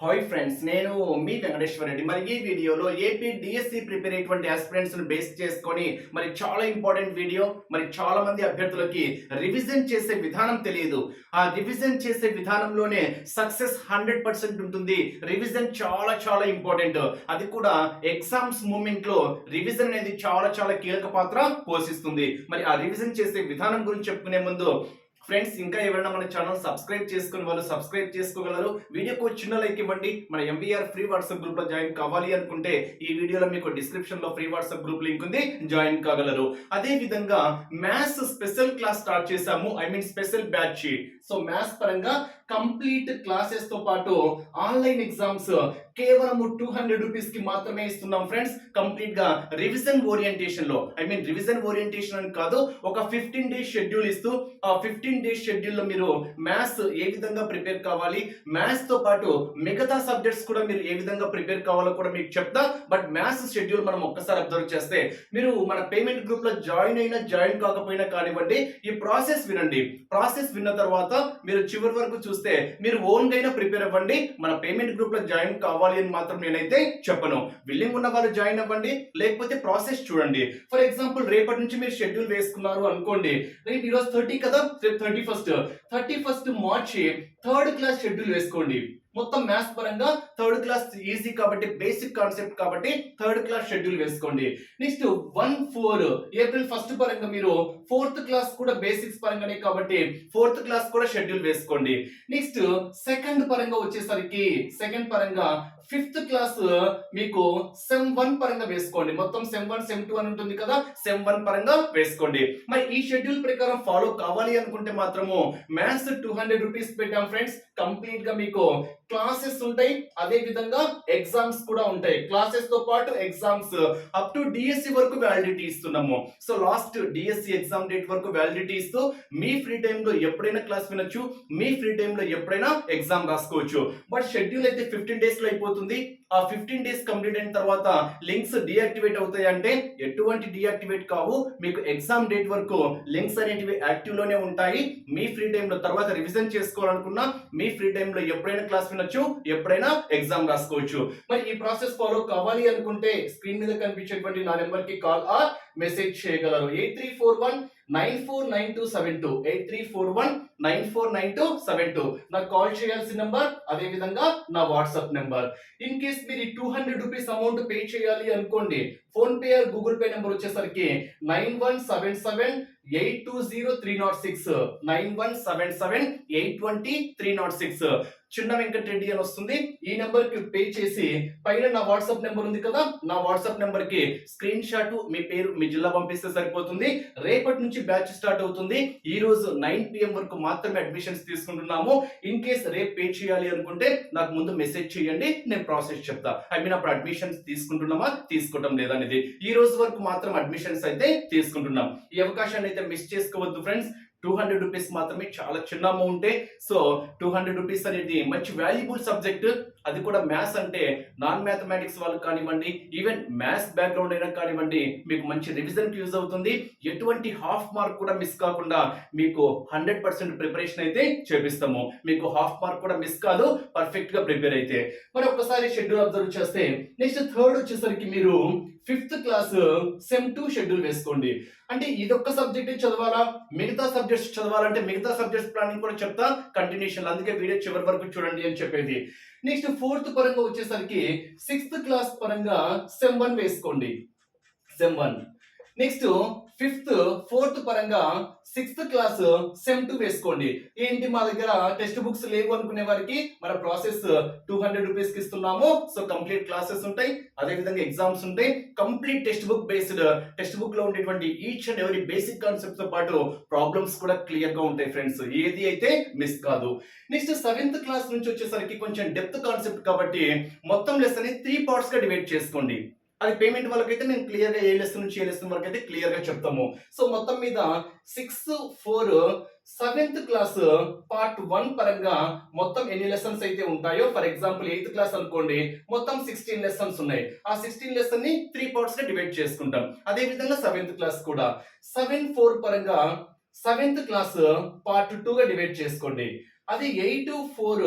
Hi friends నేను మీ వెంకటేశ్వర రెడ్డి. మరి ఈ వీడియోలో ఏపీ డిఎస్సి ప్రిపేర్ అయ్యేటువంటి ఆస్పిరెంట్స్ను బేస్ చేసుకొని మరి చాలా ఇంపార్టెంట్ వీడియో మరి చాలా మంది అభ్యర్థులకి రివిజన్ చేసే విధానం తెలియదు. ఆ రివిజన్ చేసే విధానంలోనే సక్సెస్ హండ్రెడ్ పర్సెంట్ ఉంటుంది. రివిజన్ చాలా చాలా ఇంపార్టెంట్ అది కూడా ఎగ్జామ్స్ మూమెంట్లో రివిజన్ అనేది చాలా చాలా కీలక పాత్ర పోషిస్తుంది. మరి ఆ రివిజన్ చేసే విధానం గురించి చెప్పుకునే ముందు ఫ్రెండ్స్ ఇంకా ఎవరైనా మన ఛానల్ సబ్స్క్రైబ్ చేసుకుని వాళ్ళు సబ్స్క్రైబ్ చేసుకోగలరు. వీడియోకు చిన్న లైక్ ఇవ్వండి. మన ఎంవీఆర్ ఫ్రీ వాట్సాప్ గ్రూప్లో జాయిన్ కావాలి అనుకుంటే ఈ వీడియోలో మీకు డిస్క్రిప్షన్లో ఫ్రీ వాట్సాప్ గ్రూప్ లింక్ ఉంది. జాయిన్ కాగలరు. అదే విధంగా మ్యాథ్స్ స్పెషల్ క్లాస్ స్టార్ట్ చేశాము. I mean special batch so maths పరంగా కంప్లీట్ క్లాసెస్తో పాటు ఆన్లైన్ ఎగ్జామ్స్ కేవలం టూ హండ్రెడ్ రూపీస్కి మాత్రమే ఇస్తున్నాం ఫ్రెండ్స్. కంప్లీట్గా రివిజన్ ఓరియంటేషన్లో ఐ మీన్ రివిజన్ ఓరియంటేషన్ అని కాదు ఒక ఫిఫ్టీన్ డేస్ షెడ్యూల్ ఇస్తూ ఆ ఫిఫ్టీన్ డేస్ షెడ్యూల్లో మీరు మ్యాథ్స్ ఏ విధంగా ప్రిపేర్ కావాలి మ్యాథ్స్తో పాటు మిగతా సబ్జెక్ట్స్ కూడా మీరు ఏ విధంగా ప్రిపేర్ కావాలో కూడా మీకు చెప్తా బట్ మ్యాథ్స్ షెడ్యూల్ మనం ఒక్కసారి అబ్జర్వ్ చేస్తే మీరు మన పేమెంట్ గ్రూప్లో జాయిన్ అయినా జాయిన్ కాకపోయినా కానివ్వండి ఈ ప్రాసెస్ వినండి. ప్రాసెస్ విన్న తర్వాత మీరు చివరి వరకు చూస్తే మీరు ఓన్ అయినా ప్రిపేర్ అవ్వండి. మన పేమెంట్ గ్రూప్లో జాయిన్ కావాలి అని మాత్రం నేనైతే చెప్పను. విల్లింగ్ ఉన్న వాళ్ళు జాయిన్ అవ్వండి లేకపోతే ప్రాసెస్ చూడండి. ఫర్ ఎగ్జాంపుల్ రేపటి నుంచి మీరు షెడ్యూల్ వేసుకున్నారు అనుకోండి. రేపు ఈరోజు థర్టీ కదా? రేపు thirty first. Thirty first March third class schedule వేసుకోండి. మొత్తం మ్యాథ్స్ పరంగా థర్డ్ క్లాస్ ఈజీ కాబట్టి బేసిక్ కాన్సెప్ట్ కాబట్టి థర్డ్ క్లాస్ షెడ్యూల్ వేసుకోండి. Next one four April first పరంగా మీరు ఫోర్త్ క్లాస్ కూడా బేసిక్స్ పరంగానే కాబట్టి ఫోర్త్ క్లాస్ కూడా షెడ్యూల్ వేసుకోండి. నెక్స్ట్ సెకండ్ పరంగా వచ్చేసరికి సెకండ్ పరంగా ఫిఫ్త్ క్లాస్ మీకు సెమ్ వన్ పరంగా వేసుకోండి. మొత్తం సెమ్ వన్ సెమ్ టూ అని ఉంటుంది కదా సెమ్ వన్ పరంగా వేసుకోండి. మరి ఈ షెడ్యూల్ ప్రకారం ఫాలో కావాలి అనుకుంటే మాత్రము మ్యాథ్స్ టూ హండ్రెడ్ రూపీస్ పెట్టాం ఫ్రెండ్స్ కంప్లీట్గా మీకు క్లాసెస్ ఉంటాయి అదే విధంగా ఎగ్జామ్స్ కూడా ఉంటాయి. క్లాసెస్తో పాటు ఎగ్జామ్స్ అప్ టు డిఎస్సి వరకు వ్యాలిడిటీ ఇస్తున్నాము. So last DSC exam date వరకు వ్యాలిడిటీ ఇస్తూ మీ ఫ్రీ టైంలో ఎప్పుడైనా క్లాస్ వినొచ్చు మీ ఫ్రీ టైంలో ఎప్పుడైనా ఎగ్జామ్ రాసుకోవచ్చు. బట్ షెడ్యూల్ అయితే ఫిఫ్టీన్ డేస్లో అయిపోతుంది. ఆ ఫిఫ్టీన్ డేస్ కంప్లీట్ అయిన తర్వాత లింక్స్ డియాక్టివేట్ అవుతాయి అంటే ఎటువంటి డియాక్టివేట్ కావు. మీకు ఎగ్జామ్ డేట్ వరకు లింక్స్ అనేటివి యాక్టివ్లోనే ఉంటాయి. మీ ఫ్రీ టైంలో తర్వాత రివిజన్ చేసుకోవాలనుకున్నా మీ ఫ్రీ టైంలో ఎప్పుడైనా క్లాస్ రాసుకునొచ్చు ఎప్పుడైనా ఎగ్జామ్ రాసుకోవచ్చు. మరి ఈ ప్రాసెస్ ఫాలో కావాలి అనుకుంటే స్క్రీన్ మీద కనిపించేటువంటి నా నెంబర్కి కాల్ ఆర్ మెసేజ్ చేయగలరు. Eight three four one nine four nine two seven two. Eight three four one nine four nine two seven two. నాకు కాల్ చేయాల్సిన నెంబర్ అదే విధంగా నా వాట్సాప్ నెంబర్. ఇన్ కేస్ మీరు ఈ two hundred rupees amount pay చేయాలి అనుకోండి PhonePe or Google Pay number వచ్చేసరికి nine one seven seven eight two zero three not six nine one seven seven eight twenty three not six. చిన్న వెంకటరెడ్డి అని వస్తుంది. ఈ నెంబర్కి పే చేసి పైన నా వాట్సాప్ నెంబర్ ఉంది కదా నా వాట్సాప్ నెంబర్కి స్క్రీన్ షాట్ మీ పేరు మీ జిల్లా పంపిస్తే సరిపోతుంది. రేపటి నుంచి బ్యాచ్ స్టార్ట్ అవుతుంది. ఈ రోజు నైన్ పిఎం వరకు మాత్రమే అడ్మిషన్స్ తీసుకుంటున్నాము. ఇన్ కేస్ రేపు పే చేయాలి అనుకుంటే నాకు ముందు మెసేజ్ చేయండి నేను ప్రాసెస్ చెప్తా. ఐ మీన్ అప్పుడు అడ్మిషన్స్ తీసుకుంటున్నామా తీసుకోవటం లేదా అనేది ఈ రోజు వరకు మాత్రం అడ్మిషన్స్ అయితే తీసుకుంటున్నాం. ఈ అవకాశాన్ని అయితే మిస్ చేసుకోవద్దు ఫ్రెండ్స్ టూ హండ్రెడ్ రూపీస్ మాత్రమే చాలా చిన్న అమౌంటే సో టూ హండ్రెడ్ రూపీస్ అనేది మంచి వాల్యుబుల్ సబ్జెక్ట్ అది కూడా మ్యాథ్స్ అంటే నాన్ మ్యాథమెటిక్స్ వాళ్ళకి కానివ్వండి ఈవెన్ మ్యాథ్స్ బ్యాక్గ్రౌండ్ అయినా కానివ్వండి మీకు మంచి రివిజన్ యూజ్ అవుతుంది. ఎటువంటి హాఫ్ మార్క్ కూడా మిస్ కాకుండా మీకు హండ్రెడ్ పర్సెంట్ ప్రిపరేషన్ అయితే చేపిస్తాము. మీకు హాఫ్ మార్క్ కూడా మిస్ కాదు పర్ఫెక్ట్గా ప్రిపేర్ అయితే. మరి ఒక్కసారి షెడ్యూల్ అబ్జర్వ్ చేస్తే నెక్స్ట్ థర్డ్ వచ్చేసరికి మీరు fifth class sem two schedule వేసుకోండి. అంటే ఇదొక్క సబ్జెక్ట్ చదవాలా? మిగతా సబ్జెక్ట్స్ చదవాలంటే మిగతా సబ్జెక్ట్స్ ప్లానింగ్ కూడా చెప్తా. కంటిన్యూషన్ అందుకే వీడియో చివరి వరకు చూడండి అని చెప్పేది. నెక్స్ట్ ఫోర్త్ పరంగా వచ్చేసరికి సిక్స్త్ క్లాస్ పరంగా సెమ్ వన్ వేసుకోండి. Sem one next fifth fourth పరంగా సిక్స్త్ క్లాస్ సెమ్ టూ వేసుకోండి. ఏంటి మా దగ్గర టెక్స్ట్ బుక్స్ లేవు అనుకునే వారికి మన ప్రాసెస్ టూ హండ్రెడ్ రూపీస్కి ఇస్తున్నాము. సో కంప్లీట్ క్లాసెస్ ఉంటాయి. అదే విధంగా ఎగ్జామ్స్ ఉంటాయి. కంప్లీట్ టెక్స్ట్ బుక్ బేస్డ్ టెక్స్ట్ బుక్లో ఉండేటువంటి ఈచ్ అండ్ ఎవరీ బేసిక్ కాన్సెప్ట్తో పాటు ప్రాబ్లమ్స్ కూడా క్లియర్గా ఉంటాయి ఫ్రెండ్స్ ఏది అయితే మిస్ కాదు. నెక్స్ట్ సెవెంత్ క్లాస్ నుంచి వచ్చేసరికి కొంచెం డెప్త్ కాన్సెప్ట్ కాబట్టి మొత్తం లెసన్ త్రీ పార్ట్స్గా డివైడ్ చేసుకోండి. అది పేమెంట్ వాళ్ళకైతే అయితే నేను క్లియర్గా ఏ లెసన్ నుంచి ఏ లెసన్ వరకు అయితే క్లియర్గా చెప్తాము. సో మొత్తం మీద six four seventh class part one పరంగా మొత్తం ఎన్ని లెసన్స్ అయితే ఉంటాయో ఫర్ ఎగ్జాంపుల్ ఎయిత్ క్లాస్ అనుకోండి మొత్తం సిక్స్టీన్ లెసన్స్ ఉన్నాయి. ఆ సిక్స్టీన్ లెసన్ని త్రీ పార్ట్స్గా డివైడ్ చేసుకుంటాం. అదే విధంగా సెవెంత్ క్లాస్ కూడా. సెవెన్ ఫోర్ పరంగా సెవెంత్ క్లాస్ పార్ట్ టూ గా డివైడ్ చేసుకోండి. అది ఎయిట్ ఫోర్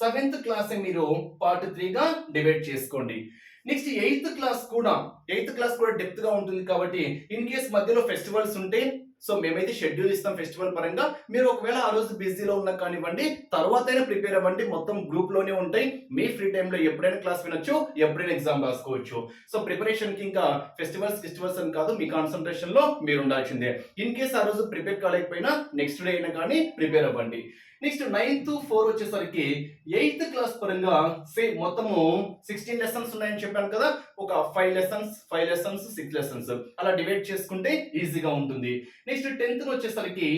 సెవెంత్ క్లాస్ మీరు పార్ట్ త్రీగా డివైడ్ చేసుకోండి. నెక్స్ట్ ఎయిత్ క్లాస్ కూడా ఎయిత్ క్లాస్ కూడా డెప్త్గా ఉంటుంది కాబట్టి ఇన్ కేస్ మధ్యలో ఫెస్టివల్స్ ఉంటే సో మేమైతే షెడ్యూల్ ఇస్తాం ఫెస్టివల్ పరంగా. మీరు ఒకవేళ ఆ రోజు బిజీలో ఉన్నా కానివ్వండి తర్వాత ప్రిపేర్ అవ్వండి. మొత్తం గ్రూప్లోనే ఉంటాయి. మీ ఫ్రీ టైంలో ఎప్పుడైనా క్లాస్ వినొచ్చు ఎప్పుడైనా ఎగ్జామ్ రాసుకోవచ్చు. సో ప్రిపరేషన్కి ఇంకా ఫెస్టివల్స్ ఫెస్టివల్స్ అని కాదు మీ కాన్సన్ట్రేషన్లో మీరు ఉండాల్సిందే. ఇన్ కేస్ ఆ రోజు ప్రిపేర్ కాలేకపోయినా నెక్స్ట్ డే అయినా కానీ ప్రిపేర్ అవ్వండి. నెక్స్ట్ నైన్త్ ఫోర్ వచ్చేసరికి ఎయిత్ క్లాస్ పరంగా సేమ్ మొత్తము సిక్స్టీన్ లెసన్స్ ఉన్నాయని చెప్పాను కదా ఒక five lessons five lessons six lessons అలా డివైడ్ చేసుకుంటే ఈజీగా ఉంటుంది. నెక్స్ట్ టెన్త్ వచ్చేసరికి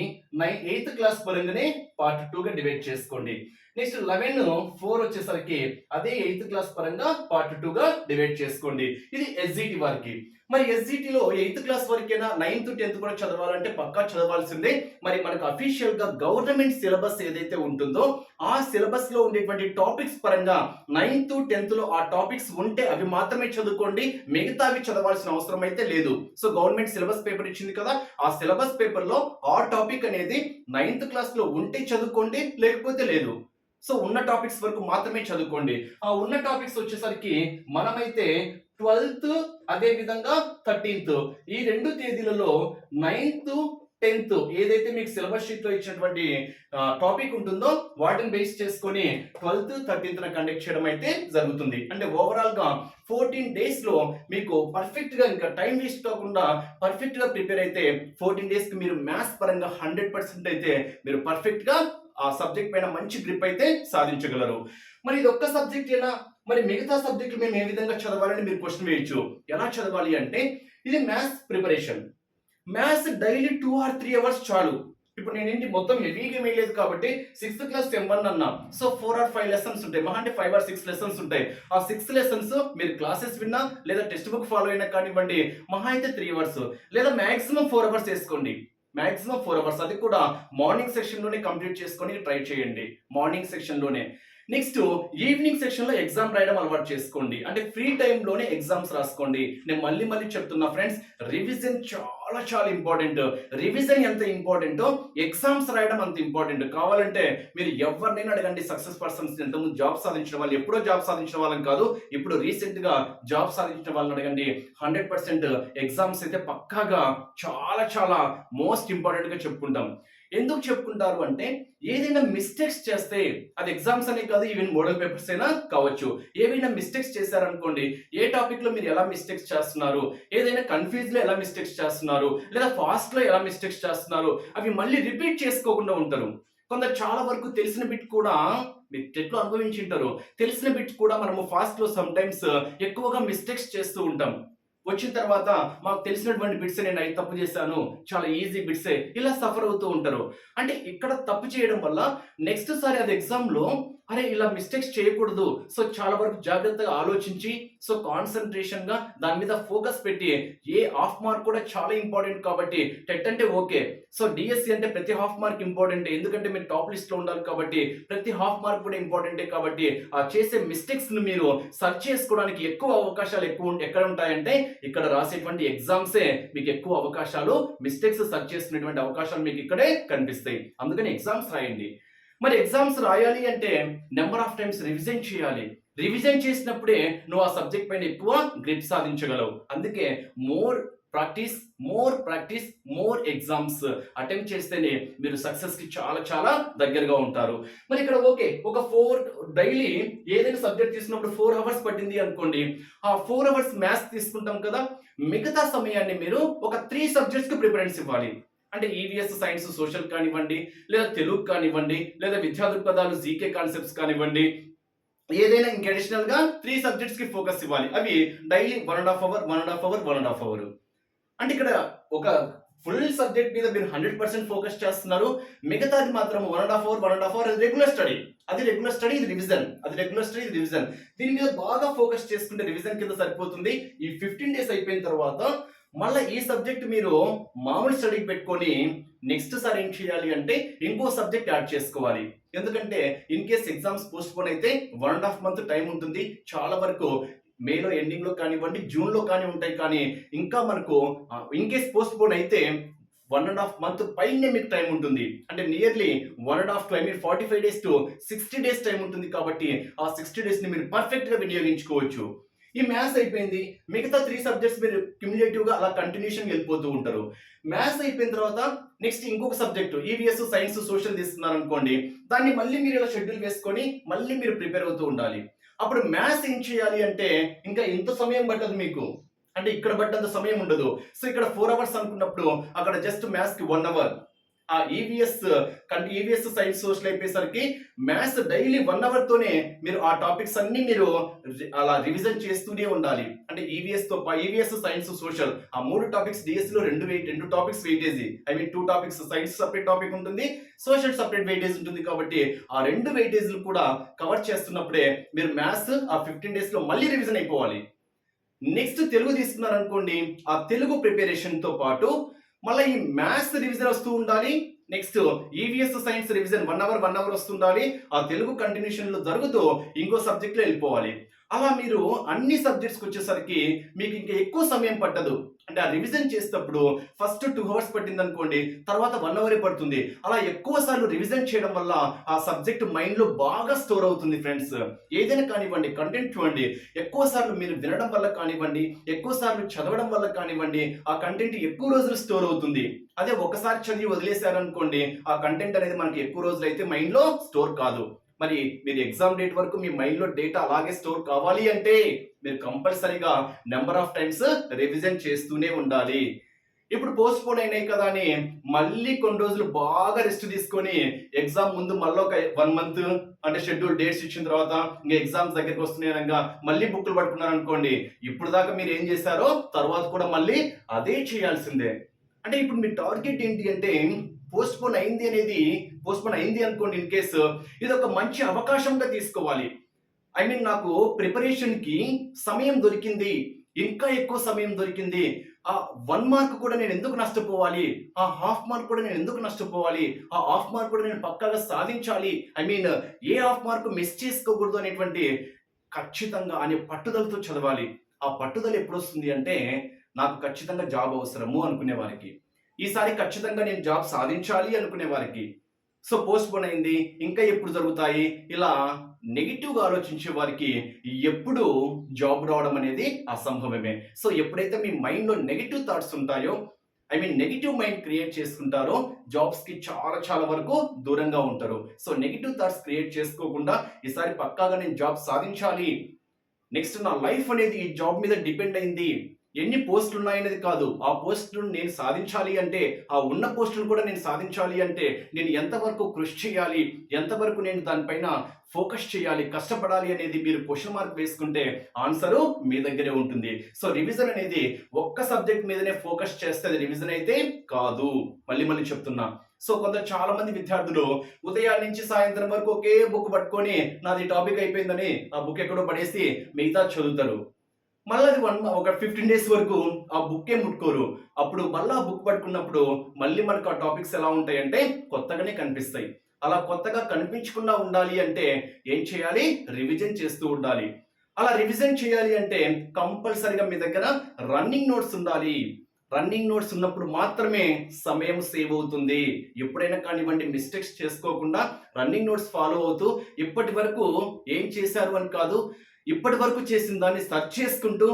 నైన్ ఎయిత్ క్లాస్ పరంగానే పార్ట్ టూగా డివైడ్ చేసుకోండి. నెక్స్ట్ లెవెన్ ఫోర్ వచ్చేసరికి అదే ఎయిత్ క్లాస్ పరంగా పార్ట్ టూ గా డివైడ్ చేసుకోండి. ఇది ఎస్జిటి వారికి. మరి ఎస్జిటిలో ఎయిత్ క్లాస్ వరకైనా నైన్త్ టెన్త్ కూడా చదవాలంటే పక్కా చదవాల్సిందే. మరి మనకు అఫీషియల్గా గవర్నమెంట్ సిలబస్ ఏదైతే ఉంటుందో ఆ సిలబస్లో ఉండేటువంటి టాపిక్స్ పరంగా నైన్త్ టెన్త్లో ఆ టాపిక్స్ ఉంటే అవి మాత్రమే చదువుకోండి. మిగతావి చదవాల్సిన అవసరం అయితే లేదు. సో గవర్నమెంట్ సిలబస్ పేపర్ ఇచ్చింది కదా ఆ సిలబస్ పేపర్లో ఆ టాపిక్ అనేది నైన్త్ క్లాస్లో ఉంటే చదువుకోండి లేకపోతే లేదు. సో ఉన్న టాపిక్స్ వరకు మాత్రమే చదువుకోండి. ఆ ఉన్న టాపిక్స్ వచ్చేసరికి మనమైతే ట్వెల్త్ అదే విధంగా థర్టీన్త్. ఈ రెండు తేదీలలో నైన్త్ టెన్త్ ఏదైతే మీకు సిలబస్ షీట్లో ఇచ్చినటువంటి టాపిక్ ఉంటుందో వాటిని బేస్ చేసుకొని ట్వెల్త్ థర్టీన్త్ కండక్ట్ చేయడం అయితే జరుగుతుంది. అంటే ఓవరాల్గా ఫోర్టీన్ డేస్లో మీకు పర్ఫెక్ట్గా ఇంకా టైం వేస్ట్ కాకుండా పర్ఫెక్ట్గా ప్రిపేర్ అయితే ఫోర్టీన్ డేస్కి మీరు మ్యాథ్స్ పరంగా హండ్రెడ్ పర్సెంట్ అయితే మీరు పర్ఫెక్ట్గా ఆ సబ్జెక్ట్ పైన మంచి గ్రిప్ అయితే సాధించగలరు. మరి ఇది ఒక్క సబ్జెక్ట్ అయినా మరి మిగతా సబ్జెక్టులు మేము ఏ విధంగా చదవాలని మీరు క్వశ్చన్ వేయచ్చు? ఎలా చదవాలి అంటే ఇది maths preparation maths daily two or three hours చాలు. ఇప్పుడు నేను ఏంటి మొత్తం హెవీగా వేయలేదు కాబట్టి సిక్స్త్ క్లాస్ టెన్ వన్ అన్నా. So four or five lessons ఉంటాయి. మహా అంటే ఫైవ్ ఆర్ సిక్స్ లెసన్స్ ఉంటాయి. ఆ సిక్స్ లెసన్స్ మీరు క్లాసెస్ విన్నా లేదా టెక్స్ట్ బుక్ ఫాలో అయినా కానివ్వండి మహా అయితే త్రీ అవర్స్ లేదా మాక్సిమం ఫోర్ అవర్స్ వేసుకోండి. మాక్సిమం ఫోర్ అవర్స్ అది కూడా మార్నింగ్ సెక్షన్లోనే కంప్లీట్ చేసుకొని ట్రై చేయండి. మార్నింగ్ సెక్షన్లోనే నెక్స్ట్ ఈవినింగ్ సెక్షన్లో ఎగ్జామ్ రాయడం అలవాటు చేసుకోండి. అంటే ఫ్రీ టైంలోనే ఎగ్జామ్స్ రాసుకోండి. నేను మళ్ళీ మళ్ళీ చెప్తున్నా ఫ్రెండ్స్ రివిజన్ చాలా చాలా చాలా ఇంపార్టెంట్ రివిజన్ ఎంత ఇంపార్టెంటో ఎగ్జామ్స్ రాయడం అంత ఇంపార్టెంట్ కావాలంటే మీరు ఎవరినైనా అడగండి. సక్సెస్ పర్సన్స్ ఎంతమంది జాబ్ సాధించిన వాళ్ళు ఎప్పుడో జాబ్ సాధించిన వాళ్ళని కాదు. ఇప్పుడు రీసెంట్గా జాబ్ సాధించిన వాళ్ళని అడగండి. హండ్రెడ్ పర్సెంట్ ఎగ్జామ్స్ అయితే పక్కాగా చాలా చాలా మోస్ట్ ఇంపార్టెంట్గా చెప్పుకుంటాం. ఎందుకు చెప్పుకుంటారు అంటే ఏదైనా మిస్టేక్స్ చేస్తే అది ఎగ్జామ్స్ అనే కాదు ఈవెన్ మోడల్ పేపర్స్ అయినా కావచ్చు. ఏవైనా మిస్టేక్స్ చేశారనుకోండి ఏ టాపిక్లో మీరు ఎలా మిస్టేక్స్ చేస్తున్నారు? ఏదైనా కన్ఫ్యూజ్లో ఎలా మిస్టేక్స్ చేస్తున్నారు? లేదా ఫాస్ట్లో ఎలా మిస్టేక్స్ చేస్తున్నారు? అవి మళ్ళీ రిపీట్ చేసుకోకుండా ఉంటారు. కొందరు చాలా వరకు తెలిసిన బిట్ కూడా మీరు టెట్లో అనుభవించి ఉంటారు. తెలిసిన బిట్ కూడా మనము ఫాస్ట్లో సమ్ టైమ్స్ ఎక్కువగా మిస్టేక్స్ చేస్తూ ఉంటాం. వచ్చిన తర్వాత మాకు తెలిసినటువంటి బిట్స్ నేను అవి తప్పు చేశాను చాలా ఈజీ బిట్సే ఇలా సఫర్ అవుతూ ఉంటారు. అంటే ఇక్కడ తప్పు చేయడం వల్ల నెక్స్ట్ సారి అది ఎగ్జామ్లో అరే ఇలా మిస్టేక్స్ చేయకూడదు. సో చాలా వరకు జాగ్రత్తగా ఆలోచించి సో కాన్సన్ట్రేషన్గా దాని మీద ఫోకస్ పెట్టి ఏ హాఫ్ మార్క్ కూడా చాలా ఇంపార్టెంట్ కాబట్టి టెట్ అంటే ఓకే సో డిఎస్సి అంటే ప్రతి హాఫ్ మార్క్ ఇంపార్టెంట్ ఎందుకంటే మీరు టాప్ లిస్ట్లో ఉండాలి కాబట్టి ప్రతి హాఫ్ మార్క్ కూడా ఇంపార్టెంటే కాబట్టి ఆ చేసే మిస్టేక్స్ను మీరు సర్చ్ చేసుకోవడానికి ఎక్కువ అవకాశాలు ఎక్కువ ఎక్కడ ఉంటాయంటే ఇక్కడ రాసేటువంటి ఎగ్జామ్సే మీకు ఎక్కువ అవకాశాలు మిస్టేక్స్ సర్చ్ చేసినటువంటి అవకాశాలు మీకు ఇక్కడే కనిపిస్తాయి. అందుకని ఎగ్జామ్స్ రాయండి. మరి ఎగ్జామ్స్ రాయాలి అంటే నెంబర్ ఆఫ్ టైమ్స్ రివిజన్ చేయాలి. రివిజన్ చేసినప్పుడే నువ్వు ఆ సబ్జెక్ట్ పైన ఎక్కువ గ్రిప్ సాధించగలవు. అందుకే more practice more practice more exams attempt చేస్తేనే మీరు సక్సెస్కి చాలా చాలా దగ్గరగా ఉంటారు. మరి ఇక్కడ ఓకే ఒక ఫోర్ డైలీ ఏదైనా సబ్జెక్ట్ తీసుకున్నప్పుడు ఫోర్ అవర్స్ పట్టింది అనుకోండి ఆ ఫోర్ అవర్స్ మ్యాథ్స్ తీసుకుంటాం కదా మిగతా సమయాన్ని మీరు ఒక త్రీ సబ్జెక్ట్స్కి ప్రిఫరెన్స్ ఇవ్వాలి. అంటే ఈవీఎస్ సైన్స్ సోషల్ కానివ్వండి లేదా తెలుగు కానివ్వండి లేదా విద్యా దృక్పథాలు జీకే కాన్సెప్ట్స్ కానివ్వండి ఏదైనా ఇంక అడిషనల్గా త్రీ సబ్జెక్ట్స్కి ఫోకస్ ఇవ్వాలి. అవి daily one and half hour one and half hour one and half hour. అంటే ఇక్కడ ఒక ఫుల్ సబ్జెక్ట్ మీద మీరు హండ్రెడ్ పర్సెంట్ ఫోకస్ చేస్తున్నారు. మిగతాది మాత్రం one and half hour one and half hour అది రెగ్యులర్ స్టడీ అది రెగ్యులర్ స్టడీ ఇది రివిజన్ అది రెగ్యులర్ స్టడీ ఇది రివిజన్ దీని మీద బాగా ఫోకస్ చేసుకుంటే రివిజన్ కింద సరిపోతుంది. ఈ ఫిఫ్టీన్ డేస్ అయిపోయిన తర్వాత మళ్ళీ ఈ సబ్జెక్ట్ మీరు మామూలు స్టడీకి పెట్టుకొని నెక్స్ట్ సార్ ఏం చేయాలి అంటే ఇంకో సబ్జెక్ట్ యాడ్ చేసుకోవాలి. ఎందుకంటే in case exams postpone అయితే one and half month time ఉంటుంది. చాలా వరకు మేలో ఎండింగ్లో కానివ్వండి జూన్లో కానీ ఉంటాయి. కానీ ఇంకా మనకు ఇన్ కేస్ పోస్ట్ పోన్ అయితే వన్ అండ్ హాఫ్ మంత్ పైనే మీకు టైం ఉంటుంది. అంటే nearly one and half time forty five days to sixty days time ఉంటుంది కాబట్టి ఆ సిక్స్టీ డేస్ని మీరు పర్ఫెక్ట్గా వినియోగించుకోవచ్చు. ఈ మ్యాథ్స్ అయిపోయింది. మిగతా త్రీ సబ్జెక్ట్స్ మీరు క్యుములేటివ్గా అలా కంటిన్యూషన్ వెళ్ళిపోతూ ఉంటారు. మ్యాథ్స్ అయిపోయిన తర్వాత నెక్స్ట్ ఇంకొక సబ్జెక్టు ఈవీఎస్ సైన్స్ సోషల్ తీసుకున్నారు అనుకోండి దాన్ని మళ్ళీ మీరు ఇలా షెడ్యూల్ వేసుకొని మళ్ళీ మీరు ప్రిపేర్ అవుతూ ఉండాలి. అప్పుడు మ్యాథ్స్ ఏం చేయాలి అంటే ఇంకా ఎంత సమయం పట్టదు మీకు. అంటే ఇక్కడ పట్టేంత సమయం ఉండదు. సో ఇక్కడ ఫోర్ అవర్స్ అనుకున్నప్పుడు అక్కడ జస్ట్ మ్యాథ్స్కి వన్ అవర్ ఆ ఈవీఎస్ కంటే ఈవీఎస్ సైన్స్ సోషల్ అయిపోయేసరికి మ్యాథ్స్ డైలీ వన్ అవర్ తోనే మీరు ఆ టాపిక్స్ అన్ని మీరు అలా రివిజన్ చేస్తూనే ఉండాలి. అంటే ఈవీఎస్తో ఈవీఎస్ సైన్స్ సోషల్ ఆ మూడు టాపిక్స్ డిఎస్లో రెండు వెయిట్ రెండు topics weightage I mean two topics science separate topic ఉంటుంది సోషల్ సపరేట్ వెయిటేజ్ ఉంటుంది కాబట్టి ఆ రెండు వెయిటేజ్లు కూడా కవర్ చేస్తున్నప్పుడే మీరు మ్యాథ్స్ ఆ ఫిఫ్టీన్ డేస్లో మళ్ళీ రివిజన్ అయిపోవాలి. నెక్స్ట్ తెలుగు తీసుకున్నారు అనుకోండి ఆ తెలుగు ప్రిపరేషన్తో పాటు మళ్ళీ ఈ మ్యాథ్స్ రివిజన్ వస్తూ ఉండాలి. Next EVS science revision one hour one hour వస్తుండాలి ఆ తెలుగు కంటిన్యూషన్లో జరుగుతూ ఇంకో సబ్జెక్ట్లో వెళ్ళిపోవాలి. అలా మీరు అన్ని సబ్జెక్ట్స్కి వచ్చేసరికి మీకు ఇంకా ఎక్కువ సమయం పట్టదు. అంటే ఆ రివిజన్ చేసేటప్పుడు ఫస్ట్ టూ అవర్స్ పట్టింది అనుకోండి తర్వాత వన్ అవరే పడుతుంది. అలా ఎక్కువ సార్లు రివిజన్ చేయడం వల్ల ఆ సబ్జెక్ట్ మైండ్లో బాగా స్టోర్ అవుతుంది ఫ్రెండ్స్ ఏదైనా కానివ్వండి కంటెంట్ చూడండి. ఎక్కువ సార్లు మీరు వినడం వల్ల కానివ్వండి ఎక్కువ సార్లు చదవడం వల్ల కానివ్వండి ఆ కంటెంట్ ఎక్కువ రోజులు స్టోర్ అవుతుంది. అదే ఒకసారి చదివి వదిలేశారనుకోండి ఆ కంటెంట్ అనేది మనకి ఎక్కువ రోజులు అయితే మైండ్లో స్టోర్ కాదు. మరి మీరు ఎగ్జామ్ డేట్ వరకు మీ మైండ్లో డేటా అలాగే స్టోర్ కావాలి అంటే మీరు కంపల్సరీగా నెంబర్ ఆఫ్ టైమ్స్ రివిజన్ చేస్తూనే ఉండాలి. ఇప్పుడు పోస్ట్ పోన్ అయినాయి కదా అని మళ్ళీ కొన్ని రోజులు బాగా రెస్ట్ తీసుకొని ఎగ్జామ్ ముందు మళ్ళీ ఒక వన్ మంత్ అంటే షెడ్యూల్ డేట్స్ ఇచ్చిన తర్వాత ఇంకా ఎగ్జామ్స్ దగ్గరికి వస్తున్నాయి అనగా మళ్ళీ బుక్లు పట్టుకున్నారు అనుకోండి ఇప్పుడు దాకా మీరు ఏం చేశారో తర్వాత కూడా మళ్ళీ అదే చేయాల్సిందే. అంటే ఇప్పుడు మీ టార్గెట్ ఏంటి అంటే పోస్ట్పోన్ అయింది అనేది పోస్ట్పోన్ అయింది అనుకోండి ఇన్ కేసు ఇది ఒక మంచి అవకాశంగా తీసుకోవాలి. ఐ మీన్ నాకు ప్రిపరేషన్కి సమయం దొరికింది ఇంకా ఎక్కువ సమయం దొరికింది. ఆ వన్ మార్క్ కూడా నేను ఎందుకు నష్టపోవాలి? ఆ హాఫ్ మార్క్ కూడా నేను ఎందుకు నష్టపోవాలి? ఆ హాఫ్ మార్క్ కూడా నేను పక్కాగా సాధించాలి. I mean a half mark miss చేసుకోకూడదు అనేటువంటి ఖచ్చితంగా అనే పట్టుదలతో చదవాలి. ఆ పట్టుదల ఎప్పుడు వస్తుంది అంటే నాకు ఖచ్చితంగా జాబ్ అవసరము అనుకునే వారికి ఈసారి ఖచ్చితంగా నేను జాబ్ సాధించాలి అనుకునే వారికి. సో పోస్ట్ పోన్ అయింది. ఇంకా ఎప్పుడు జరుగుతాయి? ఇలా నెగిటివ్గా ఆలోచించే వారికి ఎప్పుడు జాబ్ రావడం అనేది అసంభవమే. సో ఎప్పుడైతే మీ మైండ్లో నెగిటివ్ థాట్స్ ఉంటాయో I mean negative mind create చేసుకుంటారో జాబ్స్కి చాలా చాలా వరకు దూరంగా ఉంటారు. సో నెగిటివ్ థాట్స్ క్రియేట్ చేసుకోకుండా ఈసారి పక్కాగా నేను జాబ్ సాధించాలి. నెక్స్ట్ నా లైఫ్ అనేది ఈ జాబ్ మీద డిపెండ్ అయింది. ఎన్ని పోస్టులు ఉన్నాయనేది కాదు. ఆ పోస్టులను నేను సాధించాలి అంటే ఆ ఉన్న పోస్టులు కూడా నేను సాధించాలి అంటే నేను ఎంతవరకు కృషి చేయాలి ఎంతవరకు నేను దానిపైన ఫోకస్ చేయాలి కష్టపడాలి అనేది మీరు క్వశ్చన్ మార్క్ వేసుకుంటే ఆన్సరు మీ దగ్గరే ఉంటుంది. సో రివిజన్ అనేది ఒక్క సబ్జెక్ట్ మీదనే ఫోకస్ చేస్తే రివిజన్ అయితే కాదు. మళ్ళీ మళ్ళీ చెప్తున్నా. సో కొంత చాలా మంది విద్యార్థులు ఉదయం నుంచి సాయంత్రం వరకు ఒకే బుక్ పట్టుకొని నాది టాపిక్ అయిపోయిందని ఆ బుక్ ఎక్కడో పడేసి మిగతా చదువుతారు. మళ్ళీ అది వన్ ఒక ఫిఫ్టీన్ డేస్ వరకు ఆ బుక్కే ముట్టుకోరు. అప్పుడు మళ్ళీ ఆ బుక్ పట్టుకున్నప్పుడు మళ్ళీ మనకు ఆ టాపిక్స్ ఎలా ఉంటాయంటే కొత్తగానే కనిపిస్తాయి. అలా కొత్తగా కనిపించకుండా ఉండాలి అంటే ఏం చేయాలి? రివిజన్ చేస్తూ ఉండాలి. అలా రివిజన్ చేయాలి అంటే కంపల్సరిగా మీ దగ్గర రన్నింగ్ నోట్స్ ఉండాలి. రన్నింగ్ నోట్స్ ఉన్నప్పుడు మాత్రమే సమయం సేవ్ అవుతుంది. ఎప్పుడైనా కానివ్వండి మిస్టేక్స్ చేసుకోకుండా రన్నింగ్ నోట్స్ ఫాలో అవుతూ ఇప్పటి వరకు ఏం చేశారు అని కాదు ఇప్పటి వరకు చేసిన దాన్ని సర్చ్ చేసుకుంటూ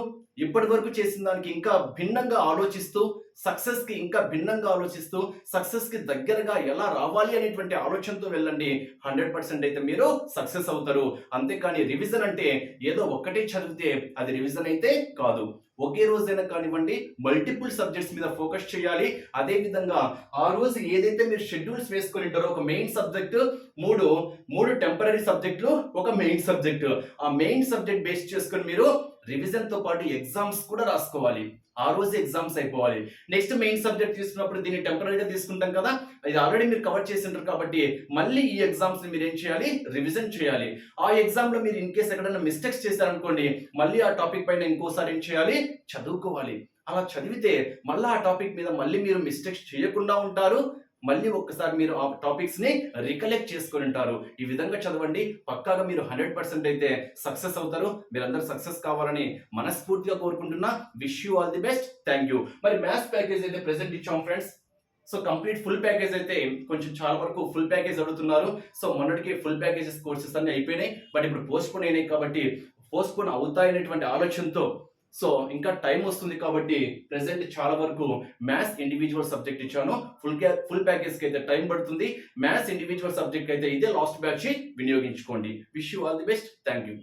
ఇప్పటి వరకు చేసిన దానికి ఇంకా భిన్నంగా ఆలోచిస్తూ సక్సెస్కి ఇంకా భిన్నంగా ఆలోచిస్తూ సక్సెస్కి దగ్గరగా ఎలా రావాలి అనేటువంటి ఆలోచనతో వెళ్ళండి. హండ్రెడ్ పర్సెంట్ అయితే మీరు సక్సెస్ అవుతారు. అంతేకాని రివిజన్ అంటే ఏదో ఒక్కటే చదివితే అది రివిజన్ అయితే కాదు. ఒకే రోజైనా కానివ్వండి మల్టిపుల్ సబ్జెక్ట్స్ మీద ఫోకస్ చేయాలి. అదేవిధంగా ఆ రోజు ఏదైతే మీరు షెడ్యూల్స్ వేసుకొని ఉంటారో ఒక మెయిన్ సబ్జెక్ట్ మూడు మూడు టెంపరీ సబ్జెక్టులు ఒక మెయిన్ సబ్జెక్ట్ ఆ మెయిన్ సబ్జెక్ట్ బేస్ చేసుకొని మీరు రివిజన్తో పాటు ఎగ్జామ్స్ కూడా రాసుకోవాలి. ఆ రోజు ఎగ్జామ్స్ అయిపోవాలి. నెక్స్ట్ మెయిన్ సబ్జెక్ట్ తీసుకున్నప్పుడు దీన్ని టెంపరీగా తీసుకుంటాం కదా ఇది ఆల్రెడీ మీరు కవర్ చేసి ఉంటారు కాబట్టి మళ్ళీ ఈ ఎగ్జామ్స్ మీరు ఏం చేయాలి? రివిజన్ చేయాలి. ఆ ఎగ్జామ్లో మీరు ఇన్ కేస్ ఎక్కడైనా మిస్టేక్స్ చేశారనుకోండి మళ్ళీ ఆ టాపిక్ పైన ఇంకోసారి ఏం చేయాలి? చదువుకోవాలి. అలా చదివితే మళ్ళీ ఆ టాపిక్ మీద మళ్ళీ మీరు మిస్టేక్స్ చేయకుండా ఉంటారు. మళ్ళీ ఒక్కసారి మీరు ఆ టాపిక్స్ని రికలెక్ట్ చేసుకొని ఉంటారు. ఈ విధంగా చదవండి. పక్కాగా మీరు హండ్రెడ్ పర్సెంట్ అయితే సక్సెస్ అవుతారు. మీరందరూ సక్సెస్ కావాలని మనస్ఫూర్తిగా కోరుకుంటున్నా. Wish you all the best thank you మరి మ్యాథ్స్ ప్యాకేజ్ అయితే ప్రెసెంట్ ఇచ్చాం friends so complete full package అయితే కొంచెం చాలా వరకు ఫుల్ ప్యాకేజ్ అడుగుతున్నారు. సో మొన్నటికి ఫుల్ ప్యాకేజెస్ కోర్సెస్ అన్ని అయిపోయినాయి. బట్ ఇప్పుడు పోస్ట్ పోన్ అయినాయి కాబట్టి పోస్ట్ పోన్ అవుతాయనేటువంటి ఆలోచనతో సో ఇంకా టైం వస్తుంది కాబట్టి ప్రెసెంట్ చాలా వరకు మ్యాథ్స్ ఇండివిజువల్ సబ్జెక్ట్ ఇచ్చాను. ఫుల్ ఫుల్ ప్యాకేజ్కి అయితే టైం పడుతుంది. మ్యాథ్స్ ఇండివిజువల్ సబ్జెక్ట్ అయితే ఇదే last batch వినియోగించుకోండి. Wish you all the best thank you